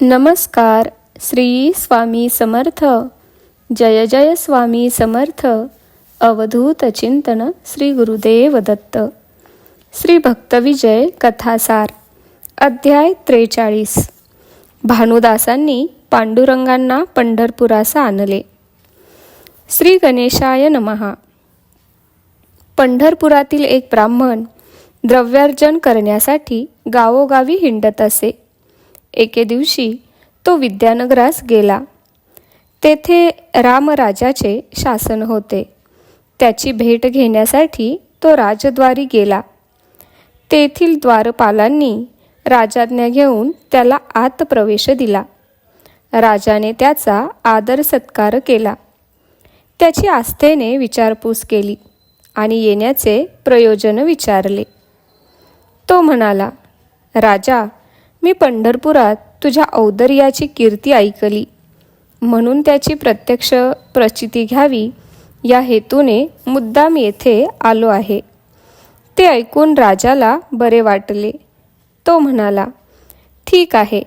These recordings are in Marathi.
नमस्कार श्री स्वामी समर्थ. जय जय स्वामी समर्थ. अवधूत चिंतन श्री गुरुदेव दत्त. श्री भक्तविजय कथासार. अध्याय त्रेचाळीस. भानुदासांनी पांडुरंगांना पंढरपुरास आणले. श्री गणेशाय नमहा पंढरपुरातील एक ब्राह्मण द्रव्यार्जन करण्यासाठी गावोगावी हिंडत असे. एके दिवशी तो विद्यानगरास गेला. तेथे रामराजाचे शासन होते. त्याची भेट घेण्यासाठी तो राजद्वारी गेला. तेथील द्वारपालांनी राजाज्ञा घेऊन त्याला आत प्रवेश दिला. राजाने त्याचा आदर सत्कार केला. त्याची आस्थेने विचारपूस केली आणि येण्याचे प्रयोजन विचारले. तो म्हणाला राजा मी पंढरपुरात तुझ्या औदर्याची कीर्ती ऐकली. म्हणून त्याची प्रत्यक्ष प्रचिती घ्यावी या हेतूने मुद्दाम येथे आलो आहे. ते ऐकून राजाला बरे वाटले. तो म्हणाला ठीक आहे.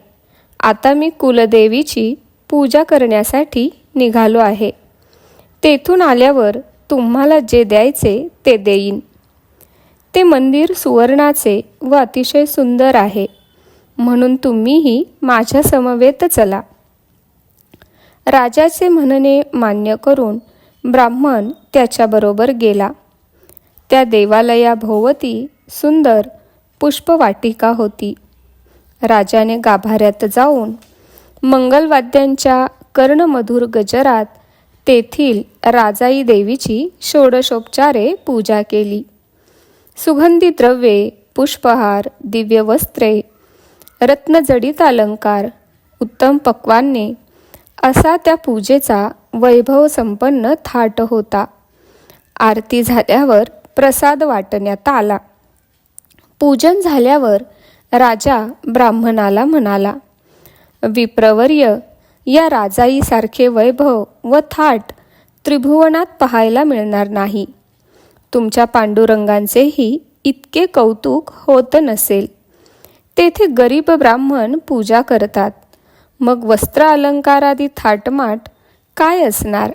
आता मी कुलदेवीची पूजा करण्यासाठी निघालो आहे. तेथून आल्यावर तुम्हाला जे द्यायचे ते देईन. ते मंदिर सुवर्णाचे व अतिशय सुंदर आहे. म्हणून तुम्हीही माझ्या समवेत चला. राजाचे म्हणणे मान्य करून ब्राह्मण त्याच्याबरोबर गेला. त्या देवालयाभोवती सुंदर पुष्पवाटिका होती. राजाने गाभाऱ्यात जाऊन मंगलवाद्यांच्या कर्णमधुर गजरात तेथील राजाई देवीची षोडशोपचारे पूजा केली. सुगंधी द्रव्ये पुष्पहार दिव्य वस्त्रे रत्नजडित अलंकार उत्तम पक्वान्ने असा त्या पूजेचा वैभव संपन्न थाट होता. आरती झाल्यावर प्रसाद वाटण्यात आला. पूजन झाल्यावर राजा ब्राह्मणाला म्हणाला विप्रवर्य या राजाईसारखे वैभव व थाट त्रिभुवनात पाहायला मिळणार नाही. तुमच्या पांडुरंगांचेही इतके कौतुक होत नसेल. तेथे गरीब ब्राह्मण पूजा करतात. मग वस्त्र अलंकारादी थाटमाट काय असणार?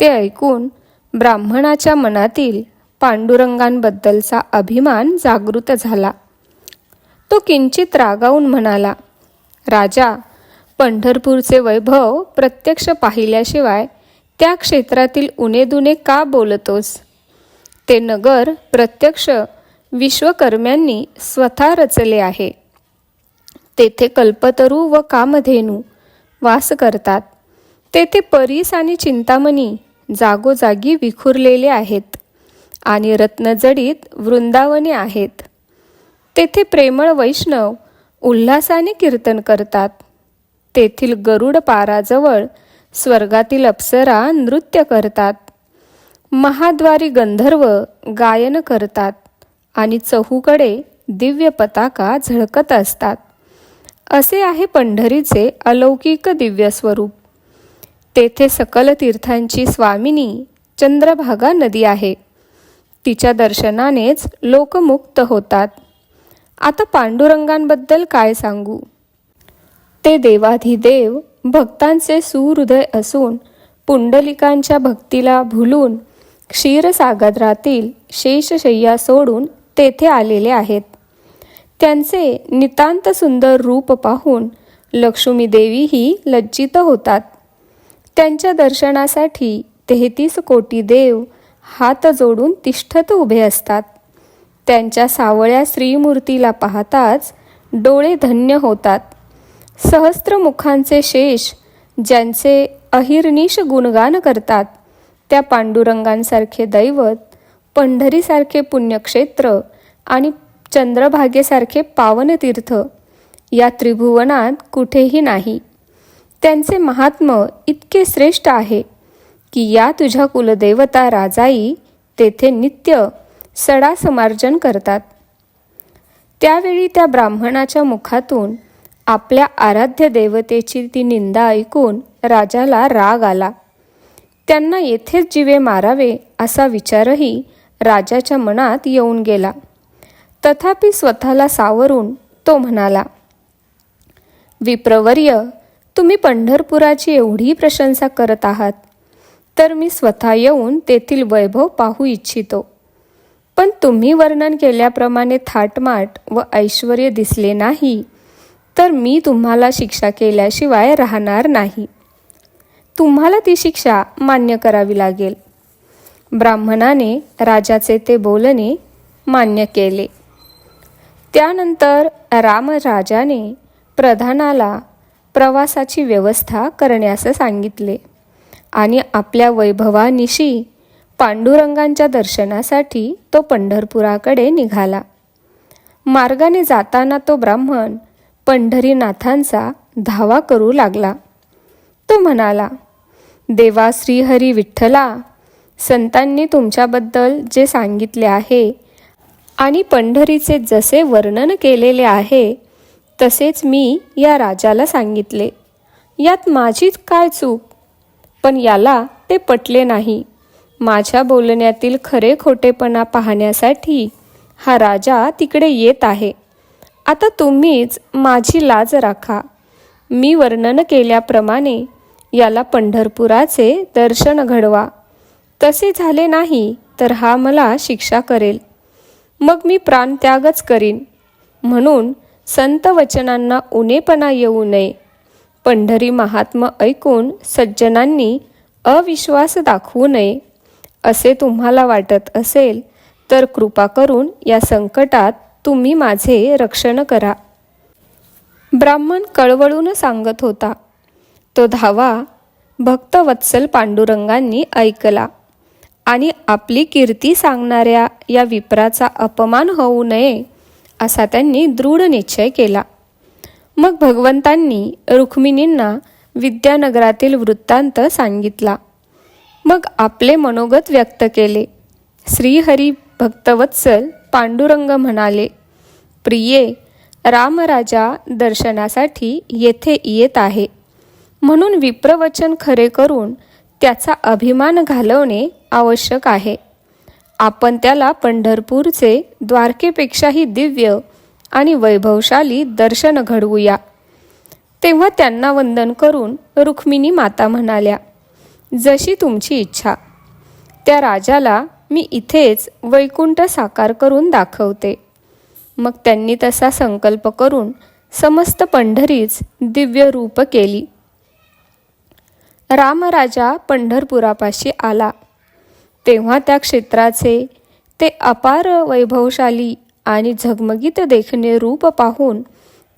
ते ऐकून ब्राह्मणाच्या मनातील पांडुरंगांबद्दलचा अभिमान जागृत झाला. तो किंचित रागावून म्हणाला राजा पंढरपूरचे वैभव प्रत्यक्ष पाहिल्याशिवाय त्या क्षेत्रातील उनेदुने का बोलतोस? ते नगर प्रत्यक्ष विश्वकर्म्यांनी स्वतः रचले आहे. तेथे कल्पतरू व कामधेनू वास करतात. तेथे परीस आणि चिंतामणी जागोजागी विखुरलेले आहेत आणि रत्नजडीत वृंदावने आहेत. तेथे प्रेमळ वैष्णव उल्हासाने कीर्तन करतात. तेथील गरुड पाराजवळ स्वर्गातील अप्सरा नृत्य करतात. महाद्वारी गंधर्व गायन करतात. आणि चहूकडे दिव्य पताका झळकत असतात. असे आहे पंढरीचे अलौकिक दिव्य स्वरूप. तेथे सकल तीर्थांची स्वामिनी चंद्रभागा नदी आहे. तिच्या दर्शनानेच लोक मुक्त होतात. आता पांडुरंगांबद्दल काय सांगू? ते देवाधिदेव भक्तांचे सुहृदय असून पुंडलिकांच्या भक्तीला भुलून क्षीरसागरातील शेषशय्या सोडून तेथे आलेले आहेत. त्यांचे नितांत सुंदर रूप पाहून लक्ष्मी देवीही लज्जित होतात. त्यांच्या दर्शनासाठी तेहतीस कोटी देव हात जोडून तिष्ठत उभे असतात. त्यांच्या सावळ्या श्रीमूर्तीला पाहताच डोळे धन्य होतात. सहस्त्रमुखांचे शेष ज्यांचे अहिर्निश गुणगान करतात त्या पांडुरंगांसारखे दैवत पंढरीसारखे पुण्यक्षेत्र आणि चंद्रभागेसारखे पावनतीर्थ या त्रिभुवनात कुठेही नाही. त्यांचे महात्म इतके श्रेष्ठ आहे की या तुझ्या कुलदेवता राजाई तेथे नित्य सडा समार्जन करतात. त्यावेळी त्या ब्राह्मणाच्या मुखातून आपल्या आराध्य देवतेची ती निंदा ऐकून राजाला राग आला. त्यांना येथेच जीवे मारावे असा विचारही राजाच्या मनात येऊन गेला. तथापि स्वतःला सावरून तो म्हणाला विप्रवर्य तुम्ही पंढरपुराची एवढी प्रशंसा करत आहात. तर मी स्वतः येऊन तेथील वैभव पाहू इच्छितो. पण तुम्ही वर्णन केल्याप्रमाणे थाटमाट व ऐश्वर दिसले नाही. तर मी तुम्हाला शिक्षा केल्याशिवाय राहणार नाही. तुम्हाला ती शिक्षा मान्य करावी लागेल. ब्राह्मणाने राजाचे ते बोलणे मान्य केले. त्यानंतर रामराजाने प्रधानाला प्रवासाची व्यवस्था करण्यास सांगितले आणि आपल्या वैभवानिशी पांडुरंगांच्या दर्शनासाठी तो पंढरपुराकडे निघाला. मार्गाने जाताना तो ब्राह्मण पंढरीनाथांचा धावा करू लागला. तो म्हणाला देवा श्रीहरी विठ्ठला संतांनी तुमच्याबद्दल जे सांगितले आहे आणि पंढरीचे जसे वर्णन केलेले आहे तसेच मी या राजाला सांगितले. यात माझीच काय चूक? पण याला ते पटले नाही. माझ्या बोलण्यातील खरे खोटेपणा पाहण्यासाठी हा राजा तिकडे येत आहे. आता तुम्हीच माझी लाज राखा. मी वर्णन केल्याप्रमाणे याला पंढरपुराचे दर्शन घडवा. तसे झाले नाही तर हा मला शिक्षा करेल. मग मी प्राणत्यागच करीन. म्हणून संत वचनांना उणेपणा येऊ नये. पंढरी महात्म ऐकून सज्जनांनी अविश्वास दाखवू नये. असे तुम्हाला वाटत असेल तर कृपा करून या संकटात तुम्ही माझे रक्षण करा. ब्राह्मण कळवळून सांगत होता. तो धावा भक्तवत्सल पांडुरंगांनी ऐकला. आणि आपली कीर्ती सांगणाऱ्या या विप्राचा अपमान होऊ नये असा त्यांनी दृढ निश्चय केला. मग भगवंतांनी रुक्मिणींना विद्यानगरातील वृत्तांत सांगितला. मग आपले मनोगत व्यक्त केले. श्रीहरी भक्तवत्सल पांडुरंग म्हणाले प्रिये रामराजा दर्शनासाठी येथे येत आहे. म्हणून विप्रवचन खरे करून त्याचा अभिमान घालवणे आवश्यक आहे. आपण त्याला पंढरपूरचे द्वारकेपेक्षाही दिव्य आणि वैभवशाली दर्शन घडवूया. तेव्हा त्यांना वंदन करून रुक्मिणी माता म्हणाल्या जशी तुमची इच्छा. त्या राजाला मी इथेच वैकुंठ साकार करून दाखवते. मग त्यांनी तसा संकल्प करून समस्त पंढरीच दिव्य रूप केली. रामराजा पंढरपुरापाशी आला. तेव्हा त्या क्षेत्राचे ते अपार वैभवशाली आणि झगमगीत देखणे रूप पाहून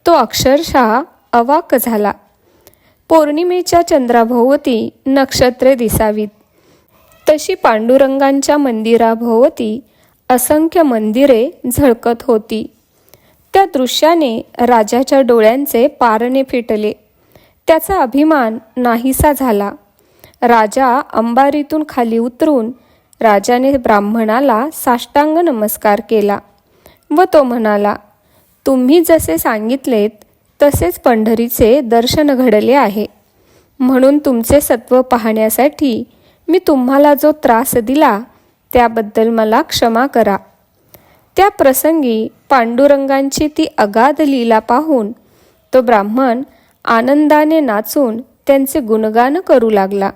तो अक्षरशः अवाक झाला. पौर्णिमेच्या चंद्राभोवती नक्षत्रे दिसावीत. तशी पांडुरंगांच्या मंदिराभोवती असंख्य मंदिरे झळकत होती. त्या दृश्याने राजाच्या डोळ्यांचे पारणे फिटले. त्याचा अभिमान नाहीसा झाला. राजा अंबारीतून खाली उतरून राजाने ब्राह्मणाला साष्टांग नमस्कार केला व तो म्हणाला तुम्ही जसे सांगितलेत तसेच पंढरीचे दर्शन घडले आहे. म्हणून तुमचे सत्व पाहण्यासाठी मी तुम्हाला जो त्रास दिला त्याबद्दल मला क्षमा करा. त्या प्रसंगी पांडुरंगांची ती अगाध लीला पाहून तो ब्राह्मण आनंदाने नाचून त्यांचे गुणगान करू लागला.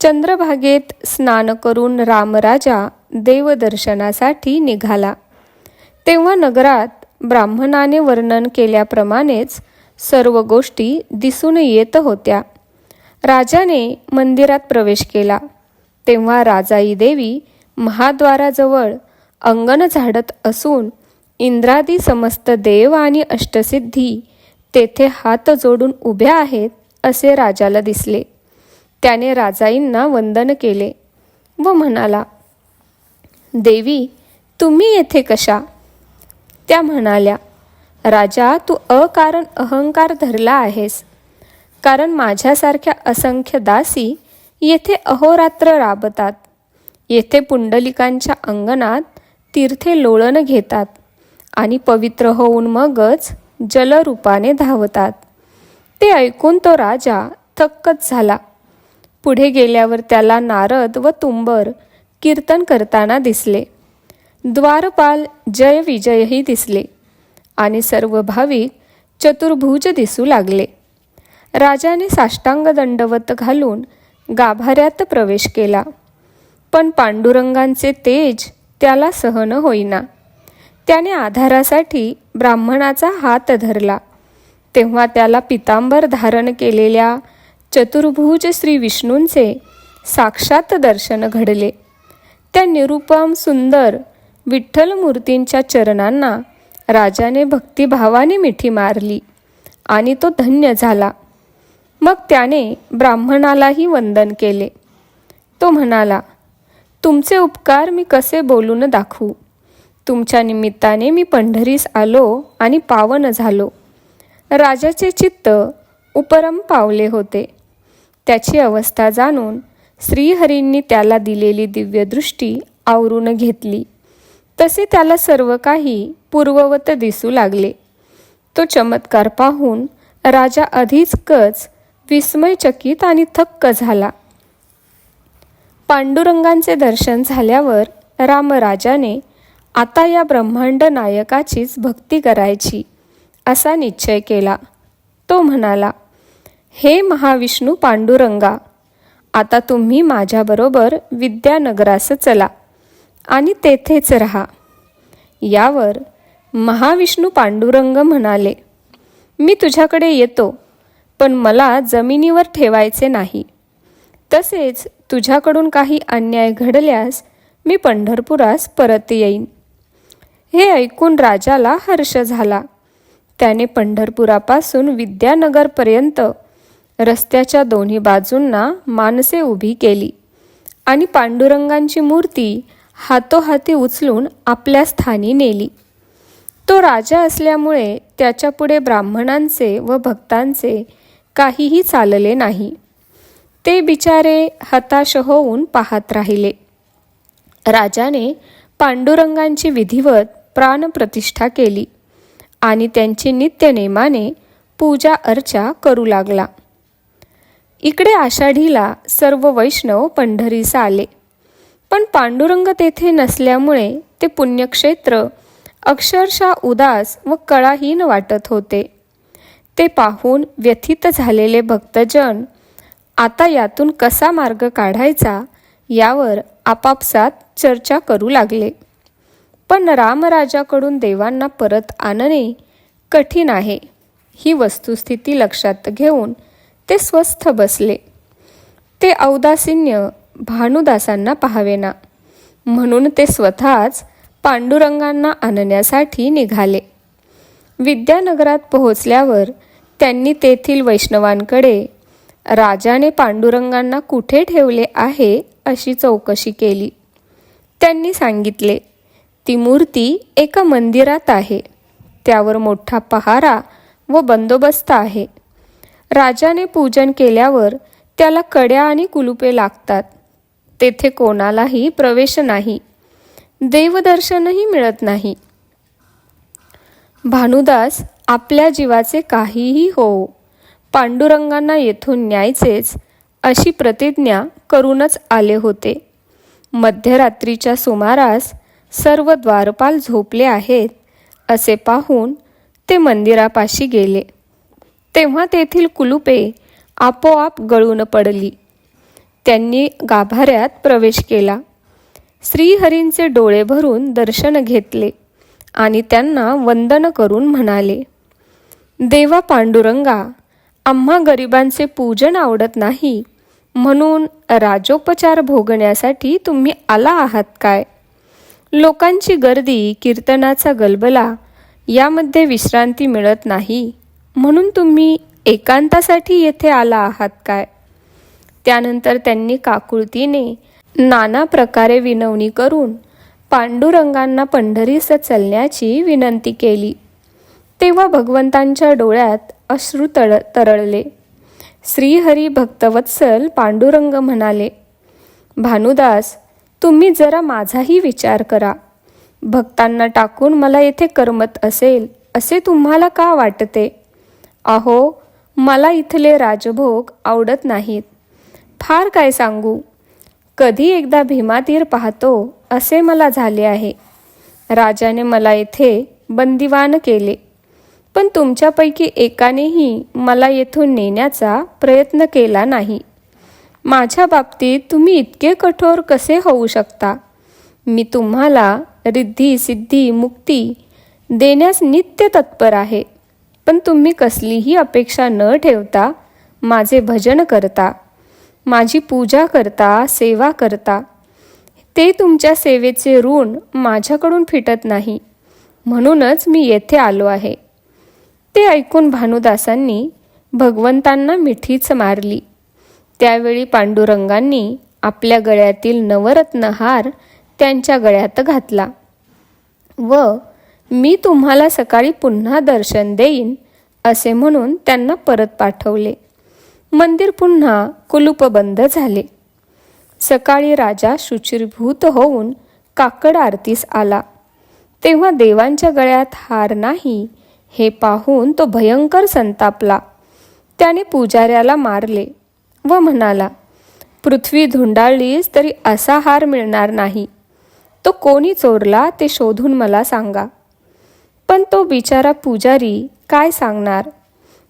चंद्रभागेत स्नान करून रामराजा देवदर्शनासाठी निघाला. तेव्हा नगरात ब्राह्मणाने वर्णन केल्याप्रमाणेच सर्व गोष्टी दिसून येत होत्या. राजाने मंदिरात प्रवेश केला. तेव्हा राजाई देवी महाद्वाराजवळ अंगण झाडत असून इंद्रादी समस्त देव आणि अष्टसिद्धी तेथे हात जोडून उभ्या आहेत असे राजाला दिसले. त्याने राजाईंना वंदन केले व म्हणाला देवी तुम्ही येथे कशा? त्या म्हणाल्या राजा तू अकारण अहंकार धरला आहेस कारण माझ्यासारख्या असंख्य दासी येथे अहोरात्र राबतात. येथे पुंडलिकांच्या अंगणात तीर्थे लोळण घेतात आणि पवित्र होऊन मगच जलरूपाने धावतात. ते ऐकून तो राजा थक्कच झाला. पुढे गेल्यावर त्याला नारद व तुंबर कीर्तन करताना दिसले. द्वारपाल जय विजयही दिसले आणि सर्व भाविक चतुर्भुज दिसू लागले. राजाने साष्टांग दंडवत घालून गाभाऱ्यात प्रवेश केला. पण पांडुरंगांचे तेज त्याला सहन होईना. त्याने आधारासाठी ब्राह्मणाचा हात धरला. तेव्हा त्याला पितांबर धारण केलेल्या चतुर्भुज श्री विष्णूंचे साक्षात दर्शन घडले. त्या निरुपम सुंदर विठ्ठल मूर्तींच्या चरणांना राजाने भक्तिभावाने मिठी मारली आणि तो धन्य झाला. मग त्याने ब्राह्मणालाही वंदन केले. तो म्हणाला तुमचे उपकार मी कसे बोलून दाखवू? तुमच्या निमित्ताने मी पंढरीस आलो आणि पावन झालो. राजाचे चित्त उपरम पावले होते. त्याची अवस्था जाणून श्रीहरींनी त्याला दिलेली दिव्यदृष्टी आवरून घेतली. तसे त्याला सर्व काही पूर्ववत दिसू लागले. तो चमत्कार पाहून राजा आधीच कच विस्मयचकित आणि थक्क झाला. पांडुरंगांचे दर्शन झाल्यावर रामराजाने आता या ब्रह्मांड नायकाचीच भक्ती करायची असा निश्चय केला. तो म्हणाला हे महाविष्णू पांडुरंगा आता तुम्ही माझ्याबरोबर विद्यानगरास चला आणि तेथेच राहा. यावर महाविष्णू पांडुरंग म्हणाले मी तुझ्याकडे येतो पण मला जमिनीवर ठेवायचे नाही. तसेच तुझ्याकडून काही अन्याय घडल्यास मी पंढरपुरास परत येईन. हे ऐकून राजाला हर्ष झाला. त्याने पंढरपुरापासून विद्यानगरपर्यंत रस्त्याच्या दोन्ही बाजूंना माणसे उभी केली. आणि पांडुरंगांची मूर्ती हातोहाती उचलून आपल्या स्थानी नेली. तो राजा असल्यामुळे त्याच्यापुढे ब्राह्मणांचे व भक्तांचे काहीही चालले नाही. ते बिचारे हताश होऊन पाहत राहिले. राजाने पांडुरंगांची विधिवत प्राणप्रतिष्ठा केली आणि त्यांची नित्यनेमाने पूजा अर्चा करू लागला. इकडे आषाढीला सर्व वैष्णव पंढरीस आले. पण पांडुरंग तेथे नसल्यामुळे ते पुण्यक्षेत्र अक्षरशः उदास व कळाहीन वाटत होते. ते पाहून व्यथित झालेले भक्तजन आता यातून कसा मार्ग काढायचा यावर आपापसात चर्चा करू लागले. पण रामराजाकडून देवांना परत आणणे कठीण आहे ही वस्तुस्थिती लक्षात घेऊन ते स्वस्थ बसले. ते औदासिन्य भानुदासांना पाहावेना. म्हणून ते स्वतःच पांडुरंगांना आणण्यासाठी निघाले. विद्यानगरात पोहोचल्यावर त्यांनी तेथील वैष्णवांकडे राजाने पांडुरंगांना कुठे ठेवले आहे अशी चौकशी केली. त्यांनी सांगितले ती मूर्ती एका मंदिरात आहे. त्यावर मोठा पहारा व बंदोबस्त आहे. राजाने पूजन केल्यावर त्याला कड्या आणि कुलुपे लागतात. तेथे कोणालाही प्रवेश नाही. देवदर्शनही मिळत नाही. भानुदास आपल्या जीवाचे काहीही हो पांडुरंगांना येथून न्यायचेच अशी प्रतिज्ञा करूनच आले होते. मध्यरात्रीच्या सुमारास सर्व द्वारपाल झोपले आहेत असे पाहून ते मंदिरापाशी गेले. तेव्हा तेथील कुलुपे आपोआप गळून पडली. त्यांनी गाभाऱ्यात प्रवेश केला. श्रीहरींचे डोळे भरून दर्शन घेतले आणि त्यांना वंदन करून म्हणाले देवा पांडुरंगा आम्हा गरिबांचे पूजन आवडत नाही म्हणून राजोपचार भोगण्यासाठी तुम्ही आला आहात काय? लोकांची गर्दी कीर्तनाचा गलबला यामध्ये विश्रांती मिळत नाही. म्हणून तुम्ही एकांतासाठी येथे आला आहात काय? त्यानंतर त्यांनी काकुळतीने नाना प्रकारे विनवणी करून पांडुरंगांना पंढरीस चलण्याची विनंती केली. तेव्हा भगवंतांच्या डोळ्यात अश्रू तळ तरळले. श्रीहरी भक्तवत्सल पांडुरंग म्हणाले भानुदास तुम्ही जरा माझाही विचार करा. भक्तांना टाकून मला येथे करमत असेल असे तुम्हाला का वाटते? अहो मला इथले राजभोग आवडत नाहीत. फार काय सांगू? कधी एकदा भीमातीर पाहतो असे मला झाले आहे. राजाने मला येथे बंदिवान केले. पण तुमच्यापैकी एकानेही मला येथून नेण्याचा प्रयत्न केला नाही. माझ्या बाबतीत तुम्ही इतके कठोर कसे होऊ शकता? मी तुम्हाला रिद्धी सिद्धी मुक्ती देण्यास नित्य तत्पर आहे. पण तुम्ही कसलीही अपेक्षा न ठेवता माझे भजन करता माझी पूजा करता सेवा करता ते तुमच्या सेवेचे ऋण माझ्याकडून फिटत नाही. म्हणूनच मी येथे आलो आहे. ते ऐकून भानुदासांनी भगवंतांना मिठीच मारली. त्यावेळी पांडुरंगांनी आपल्या गळ्यातील नवरत्न हार त्यांच्या गळ्यात घातला व मी तुम्हाला सकाळी पुन्हा दर्शन देईन असे म्हणून त्यांना परत पाठवले. मंदिर पुन्हा कुलूप बंद झाले. सकाळी राजा शुचिरभूत होऊन काकड आरतीस आला. तेव्हा देवांच्या गळ्यात हार नाही हे पाहून तो भयंकर संतापला. त्याने पुजाऱ्याला मारले व म्हणाला पृथ्वी धुंडाळलीस तरी असा हार मिळणार नाही. तो कोणी चोरला ते शोधून मला सांगा. पण तो बिचारा पुजारी काय सांगणार?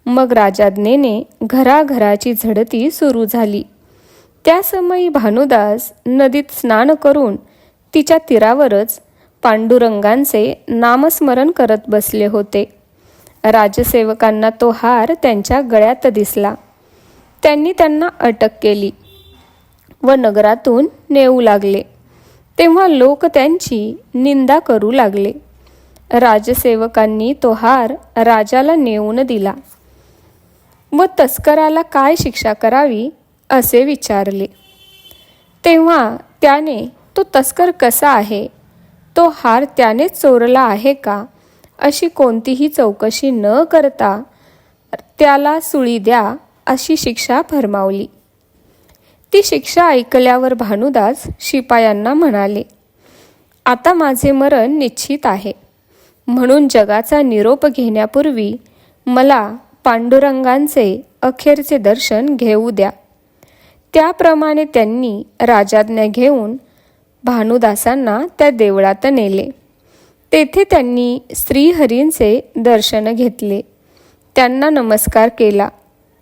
मग राजाज्ञेने घराघराची झडती सुरू झाली. त्या समयी भानुदास नदीत स्नान करून तिच्या तीरावरच पांडुरंगांचे नामस्मरण करत बसले होते. राजसेवकांना तो हार त्यांच्या गळ्यात दिसला. त्यांनी त्यांना अटक केली व नगरातून नेऊ लागले. तेव्हा लोक त्यांची निंदा करू लागले. राजसेवकांनी तो हार राजाला नेऊन दिला. व तस्कराला काय शिक्षा करावी असे विचारले. तेव्हा त्याने तो तस्कर कसा आहे? तो हार त्यानेच चोरला आहे का? अशी कोणतीही चौकशी न करता त्याला सुळी द्या अशी शिक्षा फरमावली. ती शिक्षा ऐकल्यावर भानुदास शिपायांना म्हणाले आता माझे मरण निश्चित आहे. म्हणून जगाचा निरोप घेण्यापूर्वी मला पांडुरंगांचे अखेरचे दर्शन घेऊ द्या. त्याप्रमाणे त्यांनी राजाज्ञा घेऊन भानुदासांना त्या देवळात नेले. तेथे त्यांनी श्रीहरींचे दर्शन घेतले. त्यांना नमस्कार केला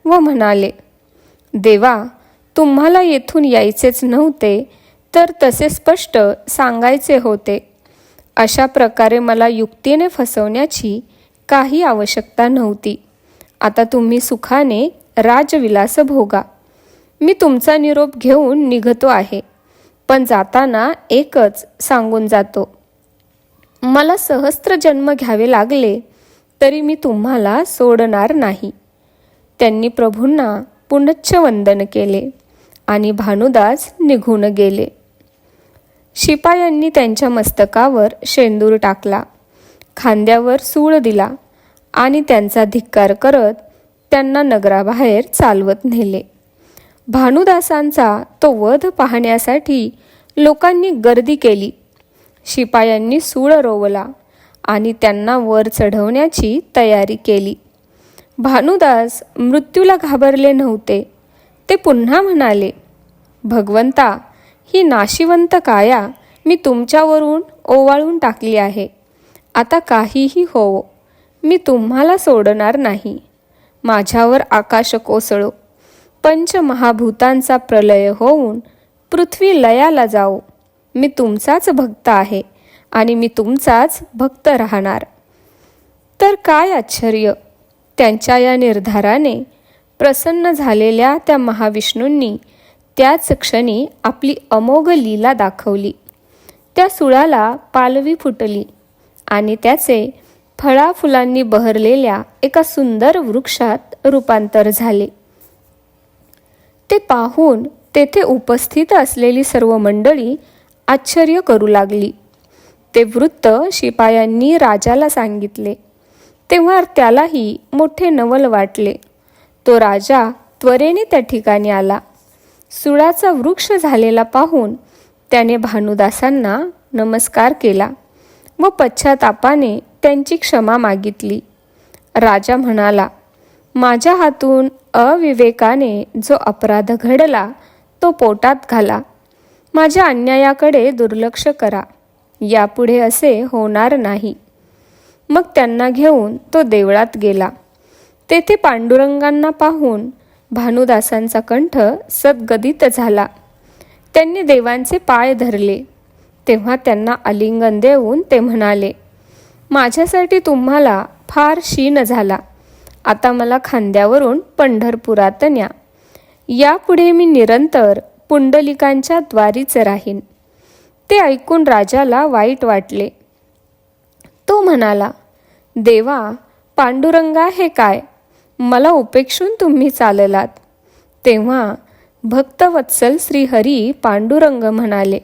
व म्हणाले देवा तुम्हाला येथून यायचेच नव्हते तर तसे स्पष्ट सांगायचे होते. अशा प्रकारे मला युक्तीने फसवण्याची काही आवश्यकता नव्हती. आता तुम्ही सुखाने राजविलास भोगा. मी तुमचा निरोप घेऊन निघतो आहे. पण जाताना एकच सांगून जातो. मला सहस्त्र जन्म घ्यावे लागले तरी मी तुम्हाला सोडणार नाही. त्यांनी प्रभूंना पुनच्छ वंदन केले आणि भानुदास निघून गेले. शिपायांनी त्यांच्या मस्तकावर शेंदूर टाकला खांद्यावर सूळ दिला आणि त्यांचा धिक्कार करत त्यांना नगराबाहेर चालवत नेले. भानुदासांचा तो वध पाहण्यासाठी लोकांनी गर्दी केली. शिपायांनी सूळ रोवला आणि त्यांना वर चढवण्याची तयारी केली. भानुदास मृत्यूला घाबरले नव्हते. ते पुन्हा म्हणाले भगवंता ही नाशिवंत काया मी तुमच्यावरून ओवाळून टाकली आहे. आता काहीही होवो मी तुम्हाला सोडणार नाही. माझ्यावर आकाश कोसळो पंचमहाभूतांचा प्रलय होऊन पृथ्वी लयाला जाओ मी तुमचाच भक्त आहे आणि मी तुमचाच भक्त राहणार. तर काय आश्चर्य! त्यांच्या या निर्धाराने प्रसन्न झालेल्या त्या महाविष्णूंनी त्याच क्षणी आपली अमोघ लीला दाखवली. त्या सुळाला पालवी फुटली आणि त्याचे फळाफुलांनी बहरलेल्या एका सुंदर वृक्षात रूपांतर झाले. ते पाहून तेथे उपस्थित असलेली सर्व मंडळी आश्चर्य करू लागली. ते वृत्त शिपायांनी राजाला सांगितले. तेव्हा त्यालाही मोठे नवल वाटले. तो राजा त्वरेने त्या ठिकाणी आला. सुळाचा वृक्ष झालेला पाहून त्याने भानुदासांना नमस्कार केला व पश्चातापाने त्यांची क्षमा मागितली. राजा म्हणाला माझ्या हातून अविवेकाने जो अपराध घडला तो पोटात घाला. माझ्या अन्यायाकडे दुर्लक्ष करा. यापुढे असे होणार नाही. मग त्यांना घेऊन तो देवळात गेला. तेथे पांडुरंगांना पाहून भानुदासांचा कंठ सद्गदित झाला. त्यांनी देवांचे पाय धरले. तेव्हा त्यांना आलिंगन देऊन ते म्हणाले माझ्यासाठी तुम्हाला फार क्षीण झाला. आता मला खांद्यावरून पंढरपुरात न्या. यापुढे मी निरंतर पुंडलिकांच्या द्वारीच राहीन. ते ऐकून राजाला वाईट वाटले. तो म्हणाला देवा पांडुरंगा हे काय? मला उपेक्षून तुम्ही चाललात. तेव्हा भक्तवत्सल श्रीहरी पांडुरंग म्हणाले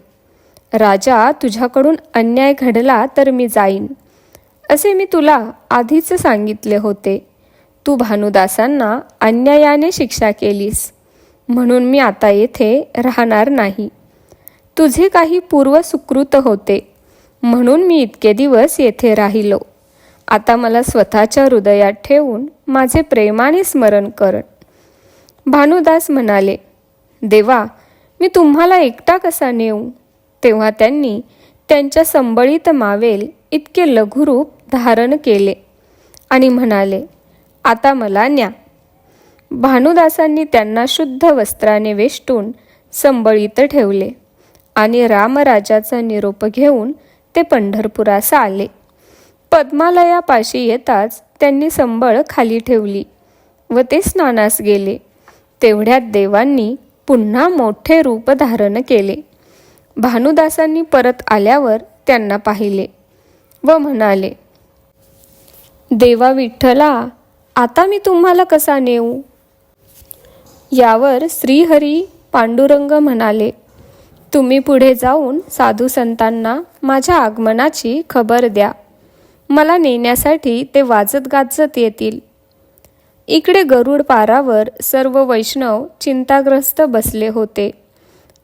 राजा तुझ्याकडून अन्याय घडला तर मी जाईन. असे मी तुला आधीच सांगितले होते. तू भानुदासांना अन्यायाने शिक्षा केलीस म्हणून मी आता येथे राहणार नाही. तुझे काही पूर्व सुकृत होते म्हणून मी इतके दिवस येथे राहिलो. आता मला स्वतःच्या हृदयात ठेवून माझे प्रेमाने स्मरण कर. भानुदास म्हणाले देवा मी तुम्हाला एकटा कसा नेऊ? तेव्हा त्यांनी त्यांच्या संबळीत मावेल इतके लघुरूप धारण केले आणि म्हणाले आता मला न्या. भानुदासांनी त्यांना शुद्ध वस्त्राने वेष्टून संबळीत ठेवले आणि रामराजाचा निरोप घेऊन ते पंढरपुरास आले. पद्मालयापाशी येताच त्यांनी संबळ खाली ठेवली व ते स्नानास गेले. तेवढ्यात देवांनी पुन्हा मोठे रूप धारण केले. भानुदासांनी परत आल्यावर त्यांना पाहिले व म्हणाले देवा विठ्ठला आता मी तुम्हाला कसा नेऊ? यावर श्रीहरी पांडुरंग म्हणाले तुम्ही पुढे जाऊन साधू संतांना माझ्या आगमनाची खबर द्या. मला नेण्यासाठी ते वाजत गाजत येतील. इकडे गरुड पारावर सर्व वैष्णव चिंताग्रस्त बसले होते.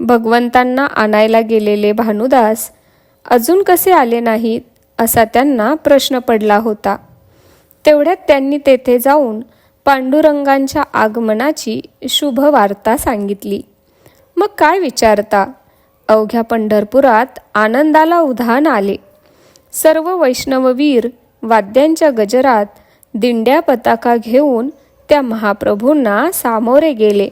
भगवंतांना आणायला गेलेले भानुदास अजून कसे आले नाहीत? असा त्यांना प्रश्न पडला होता. तेवढ्यात त्यांनी तेथे जाऊन पांडुरंगांच्या आगमनाची शुभ वार्ता सांगितली. मग काय विचारता? अवघ्या पंढरपुरात आनंदाला उधाण आले. सर्व वैष्णववीर वाद्यांच्या गजरात दिंड्या पताका घेऊन त्या महाप्रभूंना सामोरे गेले.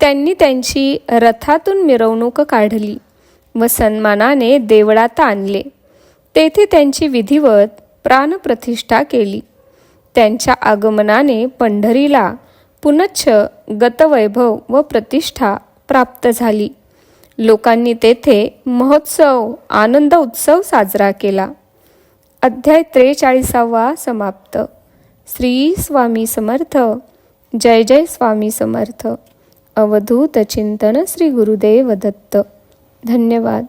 त्यांनी त्यांची रथातून मिरवणूक काढली व सन्मानाने देवळात आणले. तेथे त्यांची विधिवत प्राणप्रतिष्ठा केली. त्यांच्या आगमनाने पंढरीला पुनच्छ गतवैभव व प्रतिष्ठा प्राप्त झाली. लोकांनी तेथे महोत्सव आनंद उत्सव साजरा केला. अध्याय त्रेचाळीसावा समाप्त. श्री स्वामी समर्थ. जय जय स्वामी समर्थ. अवधूत चिंतन श्री गुरुदेव दत्त. धन्यवाद.